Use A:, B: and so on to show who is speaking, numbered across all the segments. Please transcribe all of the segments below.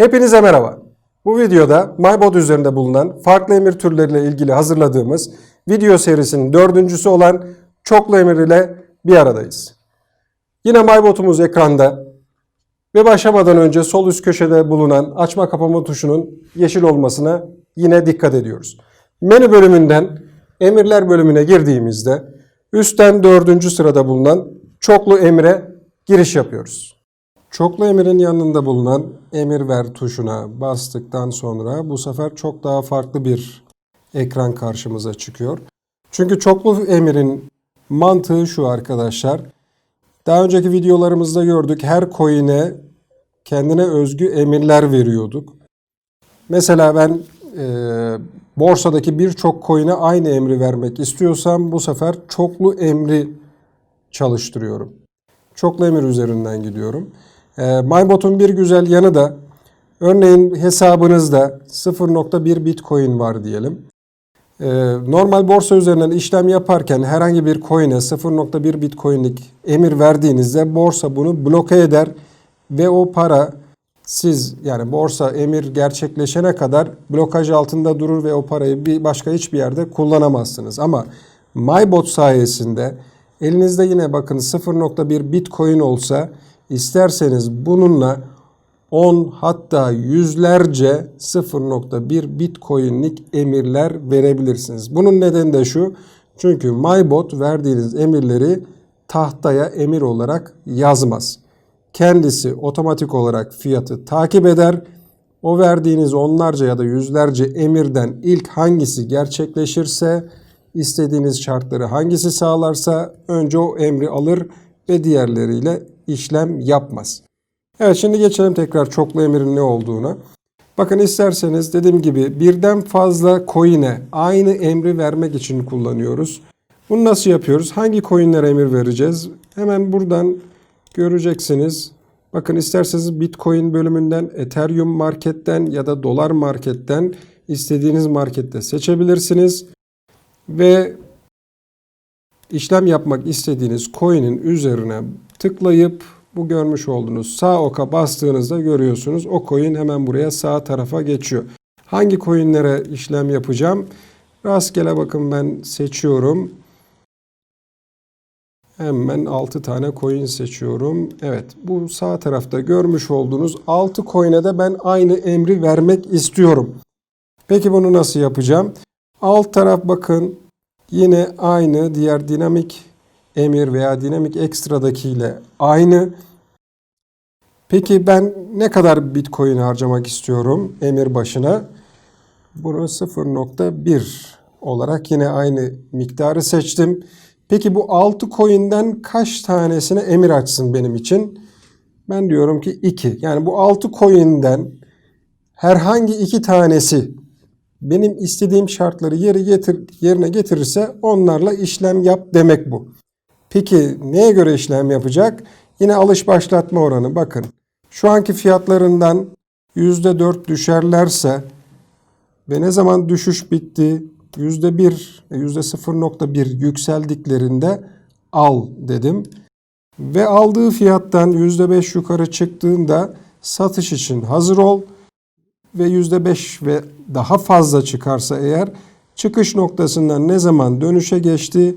A: Hepinize merhaba. Bu videoda MyBot üzerinde bulunan farklı emir türleriyle ilgili hazırladığımız video serisinin dördüncüsü olan çoklu emir ile bir aradayız. Yine MyBot'umuz ekranda ve başlamadan önce sol üst köşede bulunan açma kapama tuşunun yeşil olmasına yine dikkat ediyoruz. Menü bölümünden emirler bölümüne girdiğimizde üstten dördüncü sırada bulunan çoklu emire giriş yapıyoruz. Çoklu emirin yanında bulunan emir ver tuşuna bastıktan sonra bu sefer çok daha farklı bir ekran karşımıza çıkıyor. Çünkü çoklu emirin mantığı şu arkadaşlar. Daha önceki videolarımızda gördük her coin'e kendine özgü emirler veriyorduk. Mesela ben e, borsadaki birçok coin'e aynı emri vermek istiyorsam bu sefer çoklu emri çalıştırıyorum. Çoklu emir üzerinden gidiyorum. E, MyBot'un bir güzel yanı da örneğin hesabınızda 0.1 Bitcoin var diyelim. E, normal borsa üzerinden işlem yaparken herhangi bir coin'e 0.1 Bitcoin'lik emir verdiğinizde borsa bunu bloke eder ve o para siz yani borsa emir gerçekleşene kadar blokaj altında durur ve o parayı bir başka hiçbir yerde kullanamazsınız. Ama MyBot sayesinde elinizde yine bakın 0.1 Bitcoin olsa isterseniz bununla 10 hatta yüzlerce 0.1 Bitcoin'lik emirler verebilirsiniz. Bunun nedeni de şu. Çünkü MyBot verdiğiniz emirleri tahtaya emir olarak yazmaz. Kendisi otomatik olarak fiyatı takip eder. O verdiğiniz onlarca ya da yüzlerce emirden ilk hangisi gerçekleşirse, istediğiniz şartları hangisi sağlarsa önce o emri alır ve diğerleriyle işlem yapmaz. Evet şimdi geçelim tekrar çoklu emirin ne olduğuna. Bakın isterseniz dediğim gibi birden fazla coin'e aynı emri vermek için kullanıyoruz. Bunu nasıl yapıyoruz? Hangi coin'lere emir vereceğiz? Hemen buradan göreceksiniz. Bakın isterseniz Bitcoin bölümünden, Ethereum marketten ya da dolar marketten istediğiniz markette seçebilirsiniz. Ve işlem yapmak istediğiniz coin'in üzerine tıklayıp bu görmüş olduğunuz sağ oka bastığınızda görüyorsunuz. O coin hemen buraya sağ tarafa geçiyor. Hangi coinlere işlem yapacağım? Rastgele bakın ben seçiyorum. Hemen 6 tane coin seçiyorum. Evet bu sağ tarafta görmüş olduğunuz 6 coin'e de ben aynı emri vermek istiyorum. Peki bunu nasıl yapacağım? Alt taraf bakın yine aynı diğer dinamik emir veya dinamik ekstradakiyle aynı. Peki ben ne kadar bitcoin harcamak istiyorum emir başına? Bunu 0.1 olarak yine aynı miktarı seçtim. Peki bu 6 coin'den kaç tanesine emir açsın benim için? Ben diyorum ki 2. Yani bu 6 coin'den herhangi iki tanesi benim istediğim şartları yeri getir, yerine getirirse onlarla işlem yap demek bu. Peki neye göre işlem yapacak? Yine alış başlatma oranı bakın. Şu anki fiyatlarından %4 düşerlerse ve ne zaman düşüş bitti %1, %0.1 yükseldiklerinde al dedim. Ve aldığı fiyattan %5 yukarı çıktığında satış için hazır ol ve %5 ve daha fazla çıkarsa eğer çıkış noktasından ne zaman dönüşe geçti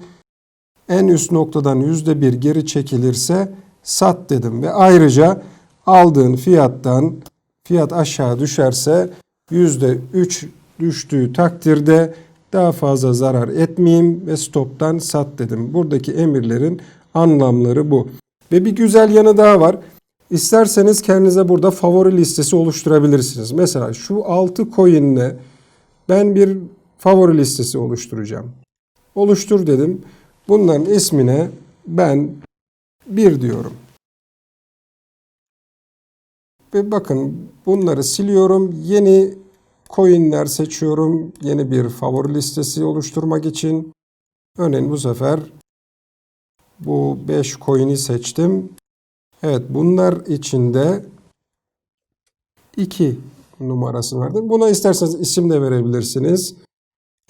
A: en üst noktadan %1 geri çekilirse sat dedim ve ayrıca aldığın fiyattan fiyat aşağı düşerse %3 düştüğü takdirde daha fazla zarar etmeyeyim ve stoptan sat dedim. Buradaki emirlerin anlamları bu. Ve bir güzel yanı daha var. İsterseniz kendinize burada favori listesi oluşturabilirsiniz. Mesela şu 6 coin'le ben bir favori listesi oluşturacağım. Oluştur dedim. Bunların ismine ben 1 diyorum. Ve bakın bunları siliyorum. Yeni coinler seçiyorum. Yeni bir favori listesi oluşturmak için. Örneğin bu sefer bu 5 coin'i seçtim. Evet bunlar içinde 2 numarasını verdim. Buna isterseniz isim de verebilirsiniz.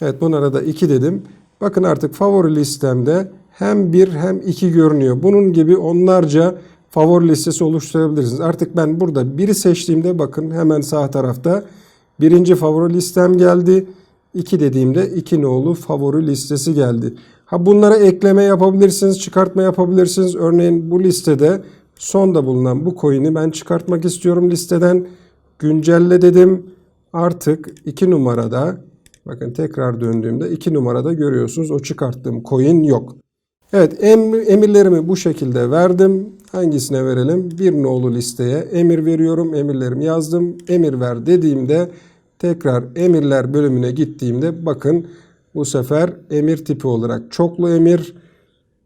A: Evet bunlara da 2 dedim. Bakın artık favori listemde hem 1 hem 2 görünüyor. Bunun gibi onlarca favori listesi oluşturabilirsiniz. Artık ben burada biri seçtiğimde bakın hemen sağ tarafta birinci favori listem geldi. 2 dediğimde 2 nolu favori listesi geldi. Ha bunlara ekleme yapabilirsiniz, çıkartma yapabilirsiniz. Örneğin bu listede sonda bulunan bu coin'i ben çıkartmak istiyorum listeden. Güncelle dedim. Artık 2 numarada bakın tekrar döndüğümde 2 numarada görüyorsunuz o çıkarttığım coin yok. Evet em- emirlerimi bu şekilde verdim. Hangisine verelim? Bir nolu listeye emir veriyorum. Emirlerimi yazdım. Emir ver dediğimde tekrar emirler bölümüne gittiğimde bakın bu sefer emir tipi olarak çoklu emir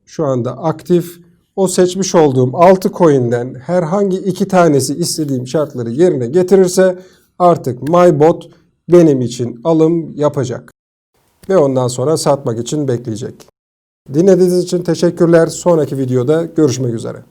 A: şu anda aktif. O seçmiş olduğum 6 coin'den herhangi iki tanesi istediğim şartları yerine getirirse artık MyBot benim için alım yapacak. Ve ondan sonra satmak için bekleyecek. Dinlediğiniz için teşekkürler. Sonraki videoda görüşmek üzere.